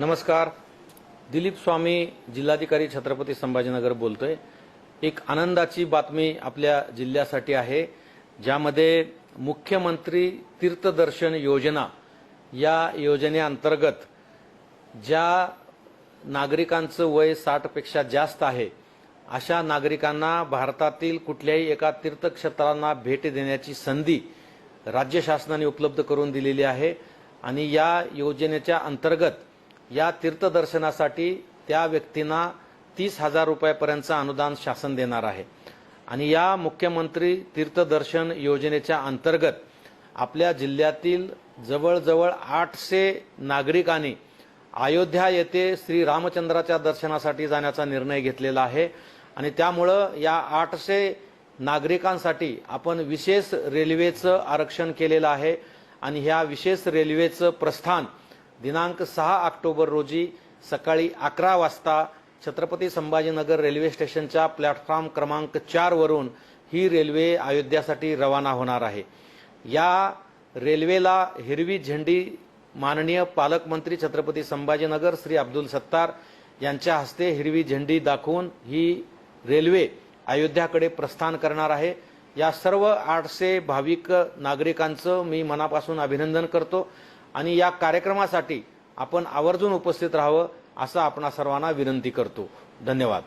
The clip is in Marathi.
नमस्कार. दिलीप स्वामी जिल्हाधिकारी छत्रपती संभाजीनगर बोलतोय. एक आनंदाची बातमी आपल्या जिल्ह्यासाठी आहे ज्यामध्ये मुख्यमंत्री तीर्थदर्शन योजना या योजनेअंतर्गत ज्या नागरिकांचं वय साठपेक्षा जास्त आहे अशा नागरिकांना भारतातील कुठल्याही एका तीर्थक्षेत्रांना भेट देण्याची संधी राज्य शासनाने उपलब्ध करून दिलेली आहे. आणि या योजनेच्या अंतर्गत या तीर्थदर्शनासाठी त्या व्यक्तींना तीस हजार रुपयापर्यंतचं अनुदान शासन देणार आहे. आणि या मुख्यमंत्री तीर्थदर्शन योजनेच्या अंतर्गत आपल्या जिल्ह्यातील जवळजवळ आठशे नागरिकांनी अयोध्या येथे श्री रामचंद्राच्या दर्शनासाठी जाण्याचा निर्णय घेतलेला आहे. आणि त्यामुळं या आठशे नागरिकांसाठी आपण विशेष रेल्वेचं आरक्षण केलेलं आहे. आणि ह्या विशेष रेल्वेचं प्रस्थान दिनांक सहा ऑक्टोबर रोजी सकाळी अकरा वाजता छत्रपती संभाजीनगर रेल्वे स्टेशनच्या प्लॅटफॉर्म क्रमांक चारवरून ही रेल्वे अयोध्यासाठी रवाना होणार आहे. या रेल्वेला हिरवी झेंडी माननीय पालकमंत्री छत्रपती संभाजीनगर श्री अब्दुल सत्तार यांच्या हस्ते हिरवी झेंडी दाखवून ही रेल्वे अयोध्याकडे प्रस्थान करणार आहे. या सर्व आठशे भाविक नागरिकांचं मी मनापासून अभिनंदन करतो. आणि या कार्यक्रमासाठी आपण आवर्जून उपस्थित राहावं असं आपणा सर्वांना विनंती करतो. धन्यवाद.